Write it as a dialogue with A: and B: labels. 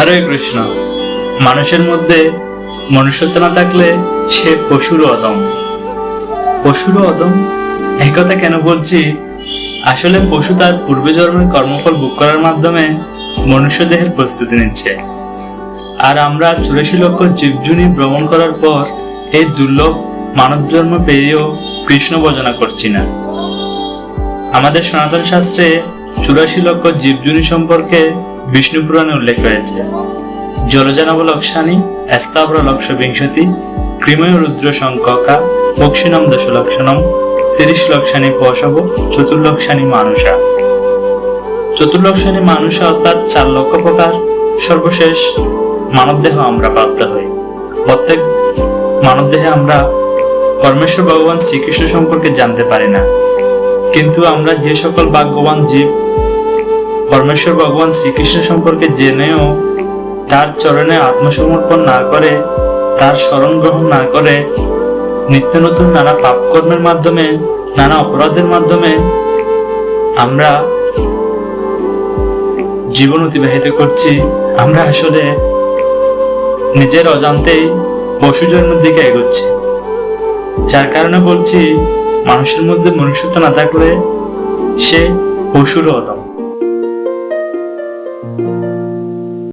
A: হরে কৃষ্ণ। মানুষের মধ্যে মনুষ্যত্ব না থাকলে সে পশুরও অদম। পশুরও অদম? এই কথা কেন বলছি? আসলে পশু তার পূর্বে জন্মের কর্মফল ভোগ করার মাধ্যমে মনুষ্য দেহের প্রস্তুতি নিচ্ছে। আর আমরা চুরাশি লক্ষ জীবজুনি ভ্রমণ করার পর এই দুর্লভ মানব জন্ম পেয়েও কৃষ্ণ ভজনা করছি না। আমাদের সনাতন শাস্ত্রে চুরাশি লক্ষ জীবজুনি সম্পর্কে বিষ্ণু পুরাণে উল্লেখ রয়েছে জলজানব লক্ষানি স্থাবর লক্ষ বিংশতি ক্রিময় রুদ্র সংককা পক্ষিণম দশ লক্ষণম তিরিশ লক্ষানি পশব, চতুর্লক্ষানি মানুষা চতুর্লক্ষানি মানুষা অর্থাৎ চার লক্ষ প্রকার, সর্বশেষ মানবদেহ আমরা প্রাপ্ত হই। প্রত্যেক মানবদেহে আমরা পরমেশ্বর ভগবান শ্রীকৃষ্ণ সম্পর্কে জানতে পারি না। কিন্তু আমরা যে সকল ভাগ্যবান জীব পরমেশ্বর ভগবান শ্রীকৃষ্ণ সম্পর্কে জেনেও তার চরণে আত্মসমর্পণ না করে, তার স্মরণ গ্রহণ না করে, নিত্য নতুন নানা পাপ কর্মের মাধ্যমে, নানা অপরাধের মাধ্যমে আমরা জীবন অতিবাহিত করছি। আমরা আসলে নিজের অজান্তেই পশু জন্মের দিকে এগোচ্ছি। যার কারণে বলছি, মানুষের মধ্যে মনুষ্যত্ব না থাকলে সে পশুর অদম